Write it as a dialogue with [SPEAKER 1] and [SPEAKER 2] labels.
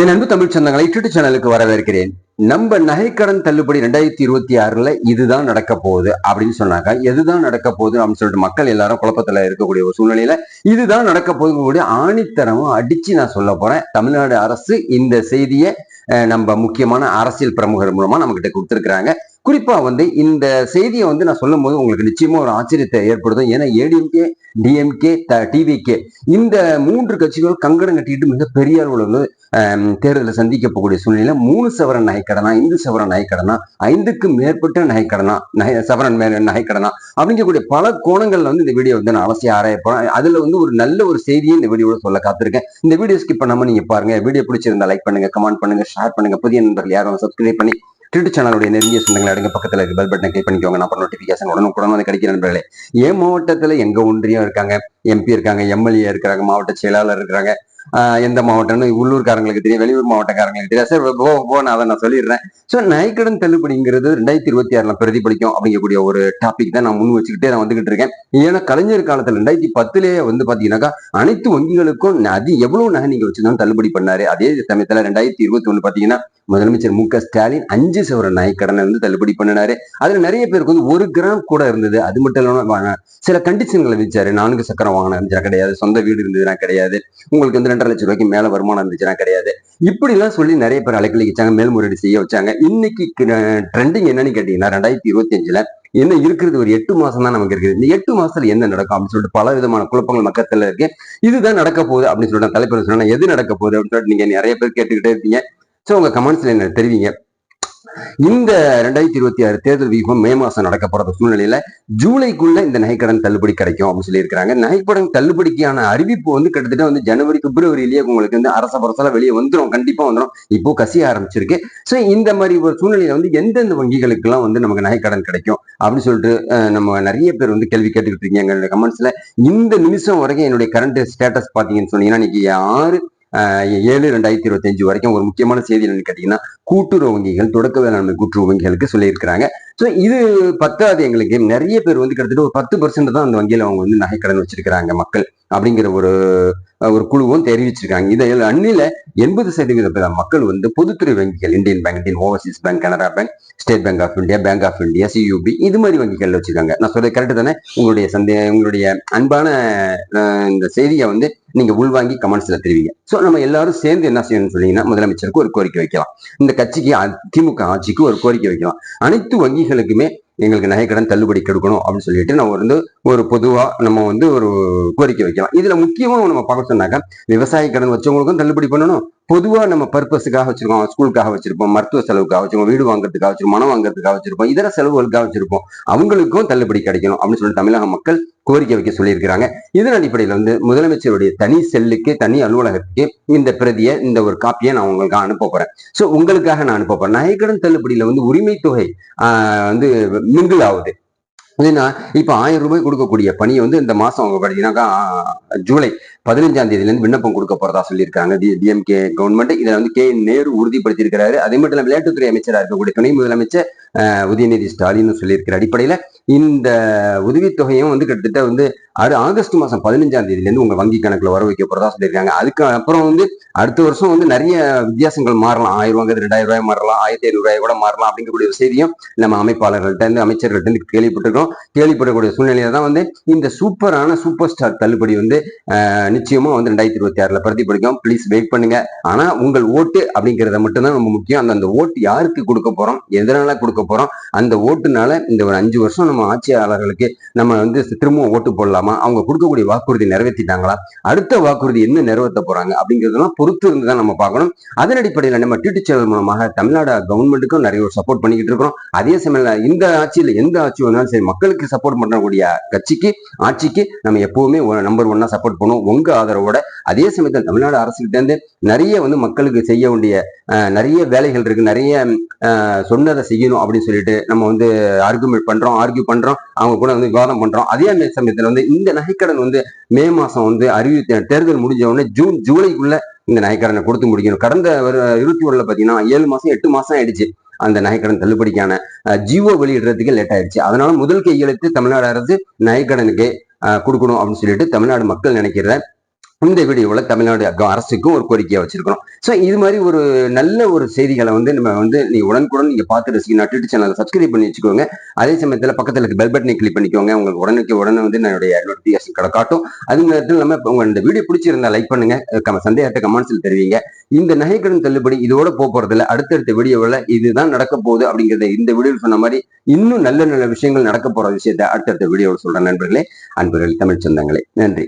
[SPEAKER 1] என் அன்பு தமிழ் சொந்தங்களை யூடியூப் சேனலுக்கு வரவேற்கிறேன். நம்ம நகைக்கடன் தள்ளுபடி ரெண்டாயிரத்தி இருபத்தி ஆறுல இதுதான் நடக்க போகுது அப்படின்னு சொன்னாங்க. எதுதான் நடக்க போகுது அப்படின்னு சொல்லிட்டு மக்கள் எல்லாரும் குழப்பத்துல இருக்கக்கூடிய ஒரு சூழ்நிலையில இதுதான் நடக்க போகுது ஆணித்தரமும் அடிச்சு நான் சொல்ல போறேன். தமிழ்நாடு அரசு இந்த செய்தியை நம்ம முக்கியமான அரசியல் பிரமுகர் மூலமா நம்ம கிட்ட கொடுத்துருக்காங்க குறிப்பா வந்து இந்த செய்தியை வந்து நான் சொல்லும் போது உங்களுக்கு நிச்சயமா ஒரு ஆச்சரியத்தை ஏற்படுத்தும். ஏன்னா ஏடிஎம்கே டிஎம்கே டிவிகே இந்த மூன்று கட்சிகள் கங்கடம் கட்டிட்டு மிக பெரிய அளவில் வந்து தேர்தலில் தேர்தலை சந்திக்க போகக்கூடிய சூழ்நிலையில மூணு சவரன் நகைக்கடனா இந்து சவரன் நகைக்கடனா ஐந்துக்கும் மேற்பட்ட நகைக்கடனா நகை சவரன் மேல நகைக்கடனா அப்படிங்கக்கூடிய பல கோணங்கள்ல வந்து இந்த வீடியோ வந்து நான் அவசியம் ஆராய போறேன் அதுல வந்து ஒரு நல்ல ஒரு செய்தியை இந்த வீடியோட சொல்ல காத்திருக்கேன். இந்த வீடியோ ஸ்கிப் பண்ணாம நீங்க பாருங்க. வீடியோ பிடிச்சிருந்தா லைக் பண்ணுங்க கமெண்ட் பண்ணுங்க ஷேர் பண்ணுங்க. புதிய நண்பர்கள் யாரும் சப்ஸ்கிரைப் பண்ணி ட்விட்டர் சேனலுடைய நெருங்கிய சொந்தங்கள் அடங்க பக்கத்துல இருக்க பெல் பட்டனை கிளிக் பண்ணிக்கோங்க. நான் நோட்டிபிகேஷன் உடனுக்குடன் வந்து கிடைக்கிற நண்பர்களே. என் மாவட்டத்துல எங்க ஒன்றியம் இருக்காங்க? எம்பி இருக்காங்க எம்எல்ஏ இருக்கிறாங்க மாவட்ட செயலாளர் இருக்கிறாங்க எந்த மாவட்டம்னு உள்ளூர்காரங்களுக்கு தெரியும் வெளியூர் மாவட்டக்காரங்களுக்கு தெரியும். சார் போ போ நான் அதை நான் சொல்லிடுறேன். ஸோ நாய்க்கடன் தள்ளுபடிங்கிறது ரெண்டாயிரத்தி இருபத்தி ஆறுல பிரதிபலிக்கும் அப்படிங்கக்கூடிய ஒரு டாபிக் தான் நான் முன் வச்சுக்கிட்டே நான் வந்துகிட்டு இருக்கேன். ஏன்னா கலைஞர் காலத்துல ரெண்டாயிரத்தி பத்துலேயே வந்து பாத்தீங்கன்னாக்கா அனைத்து வங்கிகளுக்கும் அது எவ்வளவு நகை நீங்க வச்சிருந்தாலும் தள்ளுபடி பண்ணாரு. அதே சமயத்துல ரெண்டாயிரத்தி இருபத்தி ஒன்று பாத்தீங்கன்னா முதலமைச்சர் மு க ஸ்டாலின் அஞ்சு சவர நாய்க்கடனை வந்து தள்ளுபடி பண்ணினாரு. அதுல நிறைய பேருக்கு வந்து ஒரு கிராம் கூட இருந்தது. அது மட்டும் இல்லாம சில கண்டிஷன்களை வச்சாரு நான்கு சக்கரம் வாங்கினா இருந்துச்சா கிடையாது. சொந்த வீடு இருந்ததுன்னா கிடையாது. உங்களுக்கு வந்து ரெண்டரை லட்சம் ரூபாய்க்கு மேல வருமானம் இருந்துச்சுன்னா கிடையாது. இப்படி எல்லாம் சொல்லி நிறைய பேர் அலைக்கலி வச்சாங்க மேல்முறையீடு செய்ய வச்சாங்க. இன்னைக்கு ட்ரெண்டிங் என்னன்னு கேட்டீங்கன்னா ரெண்டாயிரத்தி இருபத்தி அஞ்சுல என்ன இருக்கிறது? ஒரு எட்டு மாசம் தான் நமக்கு இருக்குது. இந்த எட்டு மாசத்துல என்ன நடக்கும் அப்படின்னு சொல்லிட்டு பல விதமான குழப்பங்கள் மக்கத்துல இருக்கு. இதுதான் நடக்க போகுது அப்படின்னு சொல்லிட்டு தலைப்பு சொன்னா எது நடக்க போகுது அப்படின்னு சொல்லிட்டு நீங்க நிறைய பேர் கேட்டுக்கிட்டே இருக்கீங்க ஸோ உங்கள் கமெண்ட்ஸ்ல என்ன தெரிவிங்க? இந்த ரெண்டாயிரத்தி இருபத்தி ஆறு தேர்தல் வியூகம் மே மாசம் நடக்க போற சூழ்நிலையில ஜூலைக்குள்ள இந்த நகைக்கடன் தள்ளுபடி கிடைக்கும் அப்படின்னு சொல்லியிருக்காங்க நகைக்கடன் தள்ளுபடிக்கான அறிவிப்பு வந்து கிட்டத்தட்ட வந்து ஜனவரி பிப்ரவரியிலேயே உங்களுக்கு வந்து அரச பரசல வெளியே வந்துடும் கண்டிப்பா வந்துடும் இப்போ கசிய ஆரம்பிச்சிருக்கு. ஸோ இந்த மாதிரி ஒரு சூழ்நிலையில வந்து எந்தெந்த வங்கிகளுக்கெல்லாம் வந்து நமக்கு நகைக்கடன் கிடைக்கும் அப்படின்னு சொல்லிட்டு நம்ம நிறைய பேர் வந்து கேள்வி கேட்டுக்கிட்டு இருக்கீங்க. எங்களுடைய கமெண்ட்ஸ்ல இந்த நிமிஷம் வரைக்கும் என்னுடைய கரண்ட் ஸ்டேட்டஸ் பாத்தீங்கன்னு சொன்னீங்கன்னா இன்னைக்கு ஆறு ஏழு ரெண்டாயிரத்தி இருபத்தஞ்சு வரைக்கும் ஒரு முக்கியமான செய்தி என்னன்னு கேட்டீங்கன்னா கூட்டுறவு வங்கிகள் தொடக்க வேளாண்மை கூட்டுறவு வங்கிகளுக்கு சொல்லியிருக்கிறாங்க. ஸோ இது பத்தாது எங்களுக்கு. நிறைய பேர் வந்து கிட்டத்தட்ட ஒரு பத்து பர்சன்ட் தான் அந்த வங்கியில் அவங்க வந்து நகைக்கடன் வச்சிருக்கிறாங்க மக்கள் அப்படிங்கிற ஒரு ஒரு குழுவும் தெரிவிச்சிருக்காங்க. இதை அண்ணில எண்பது சதவீத மக்கள் வந்து பொதுத்துறை வங்கிகள் Indian Bank Indian Overseas Bank Canara Bank State Bank of India Bank of India CUB இது மாதிரி வங்கிகள் வச்சிருக்காங்க. நான் சொல்றது கரெக்ட் தானே? உங்களுடைய சந்தே உங்களுடைய அன்பான இந்த செய்தியை வந்து நீங்க உள்வாங்கி கமெண்ட்ஸ்ல தெரிவிங்க. ஸோ நம்ம எல்லாரும் சேர்ந்து என்ன செய்யணும்னு சொன்னீங்கன்னா முதலமைச்சருக்கு ஒரு கோரிக்கை வைக்கலாம். இந்த கட்சிக்கு திமுக ஆட்சிக்கு ஒரு கோரிக்கை வைக்கலாம். அனைத்து வங்கிகளுக்குமே எங்களுக்கு நகைக்கடன் தள்ளுபடி கொடுக்கணும் அப்படின்னு சொல்லிட்டு நம்ம வந்து ஒரு பொதுவா நம்ம வந்து ஒரு கோரிக்கை வைக்கலாம். இதுல முக்கியமா நம்ம பார்க்க சொன்னாக்கா விவசாய கடன் வச்சவங்களுக்கும் தள்ளுபடி பண்ணணும். பொதுவாக நம்ம பர்பஸுக்காக வச்சிருக்கோம் ஸ்கூலுக்காக வச்சிருப்போம் மருத்துவ செலவுக்காக வச்சிருக்கோம் வீடு வாங்குறதுக்காக வச்சிருப்போம் மனம் வாங்குறதுக்காக வச்சிருப்போம் இதர செலவுகளுக்காக வச்சிருப்போம். அவங்களுக்கும் தள்ளுபடி கிடைக்கணும் அப்படின்னு சொல்லிட்டு தமிழக மக்கள் கோரிக்கை வைக்க சொல்லியிருக்கிறாங்க. இதன் அடிப்படையில் வந்து முதலமைச்சருடைய தனி செல்லுக்கு தனி அலுவலகத்துக்கு இந்த பிரதியை இந்த ஒரு காப்பியை நான் உங்களுக்கு அனுப்ப போறேன். ஸோ உங்களுக்காக நான் அனுப்ப போறேன். நகைக்கடன் தள்ளுபடியில் வந்து உரிமை தொகை வந்து மிங்கிள் ஆகுது அப்படின்னா இப்போ ஆயிரம் ரூபாய் கொடுக்கக்கூடிய பணியை வந்து இந்த மாசம் அவங்க பார்த்தீங்கன்னாக்கா ஆஹ், ஜூலை பதினஞ்சாம் தேதியிலேருந்து விண்ணப்பம் கொடுக்க போறதா சொல்லியிருக்காங்க. டிஎம்கே கவர்மெண்ட் இதில் வந்து கே நேரு உறுதிப்படுத்தியிருக்கிறாரு. அதே மட்டும் இல்லை விளையாட்டுத்துறை அமைச்சராக இருக்கக்கூடிய துணை முதலமைச்சர் உதயநிதி ஸ்டாலின் சொல்லியிருக்கிற அடிப்படையில இந்த உதவித்தொகையும் வந்து கிட்டத்தட்ட வந்து அடு ஆகஸ்ட் மாசம் பதினஞ்சாம் தேதியில இருந்து உங்க வங்கி கணக்குல வர வைக்க போறதா சொல்லியிருக்காங்க. அதுக்கு அப்புறம் வந்து அடுத்த வருஷம் வந்து நிறைய வித்தியாசங்கள் மாறலாம். ஆயிரம் ரூபாங்கிறது ரெண்டாயிரம் ரூபாய் மாறலாம். ஆயிரத்தி ஐநூறு ரூபாய் கூட மாறலாம் அப்படிங்கக்கூடிய ஒரு செய்தியும் நம்ம அமைப்பாளர்கள்ட்ட இருந்து அமைச்சர்கள்ட்ட இருந்து கேள்விப்பட்டிருக்கோம் கேள்விப்படக்கூடிய சூழ்நிலையில தான் வந்து இந்த சூப்பரான சூப்பர் ஸ்டார் தள்ளுபடி வந்து நிச்சயமா வந்து ரெண்டாயிரத்தி இருபத்தி ஆறுல பிரதிபலிக்கும். ப்ளீஸ் வெயிட் பண்ணுங்க. ஆனா உங்கள் ஓட்டு அப்படிங்கிறத மட்டும்தான் ரொம்ப முக்கியம். அந்த அந்த ஓட்டு யாருக்கு கொடுக்க போறோம்? எதனால கொடுக்க போறோம்? அந்த ஓட்டுனால இந்த ஒரு அஞ்சு வருஷம் நம்ம ஆட்சியாளர்களுக்கு நம்ம வந்து திரும்பவும் ஓட்டு போடலாமா? அவங்க கொடுக்கக்கூடிய வாக்குறுதி நிறைவேற்றிட்டாங்களா அடுத்த வாக்குறுதி என்ன நிறைவேற்ற போறாங்க? அப்படிங்கிறதெல்லாம் பொறுத்து இருந்து தான் நம்ம பார்க்கணும். அதன் அடிப்படையில் நம்ம டிடி சேனல் மூலமாக தமிழ்நாடு கவர்மெண்ட்டுக்கும் நிறைய ஒரு சப்போர்ட் பண்ணிக்கிட்டு இருக்கிறோம். அதே சமயம் இந்த ஆட்சியில் எந்த ஆட்சி வந்தாலும் சரி மக்களுக்கு சப்போர்ட் பண்ணக்கூடிய கட்சிக்கு ஆட்சிக்கு நம்ம எப்பவுமே நம்பர் ஒன்னா சப்போர்ட் பண்ணுவோம். உங்க ஆதரவோட. அதே சமயத்தில் தமிழ்நாடு அரசுகிட்டேருந்து நிறைய வந்து மக்களுக்கு செய்ய வேண்டிய அஹ், நிறைய வேலைகள் இருக்கு. நிறைய சொன்னதை செய்யணும் அப்படின்னு சொல்லிட்டு நம்ம வந்து ஆர்குமெண்ட் பண்றோம். ஆர்கியூ பண்றோம் அவங்க கூட வந்து விவாதம் பண்றோம். அதே சமயத்துல வந்து இந்த நகைக்கடன் வந்து மே மாசம் வந்து அறிவித்த தேர்தல் முடிஞ்ச உடனே ஜூன் ஜூலைக்குள்ள இந்த நகைக்கடனை கொடுத்து முடிக்கணும். கடந்த ஒரு இருபத்தி ஒண்ணுல பாத்தீங்கன்னா ஏழு மாசம் எட்டு மாசம் ஆயிடுச்சு அந்த நகைக்கடன் தள்ளுபடிக்கான. ஜியோ வெளியிடுறதுக்கு லேட் ஆயிடுச்சு. அதனால முதல் கையெழுத்து தமிழ்நாடு அரசு நகைக்கடனுக்கு கொடுக்கணும் அப்படின்னு சொல்லிட்டு தமிழ்நாடு மக்கள் நினைக்கிறத இந்த வீடியோவில் தமிழ்நாடு அரசுக்கும் ஒரு கோரிக்கையை வச்சிருக்கிறோம். ஸோ இது மாதிரி ஒரு நல்ல ஒரு செய்திகளை வந்து நம்ம வந்து நீங்கள் உடனுக்குடன் நீங்க பார்த்து ரசிக்கணும் ட்விட்டர் சேனலை சப்ஸ்கிரைப் பண்ணி வச்சுக்கோங்க. அதே சமயத்தில் பக்கத்தில் இருக்க பெல் பட்டனை கிளிக் பண்ணிக்கோங்க. உங்களுக்கு உடனுக்கு உடனே வந்து என்னுடைய நோட்டிஃபிகேஷன் கடை காட்டும். அது நேரத்தில் நம்ம உங்கள் இந்த வீடியோ பிடிச்சிருந்தா லைக் பண்ணுங்க. கம- சந்தேகத்தை கமெண்ட்ஸில் தெரிவிங்க. இந்த நகைக்கடன் தள்ளுபடி இதோட போகிறதுல அடுத்தடுத்த வீடியோவில் இதுதான் நடக்க போகுது அப்படிங்கிறத இந்த வீடியோவில் சொன்ன மாதிரி இன்னும் நல்ல நல்ல விஷயங்கள் நடக்க போகிற விஷயத்தை அடுத்தடுத்த வீடியோவில் சொல்கிறேன் நண்பர்களே. அன்பர்கள் தமிழ் சொந்தங்களே நன்றி.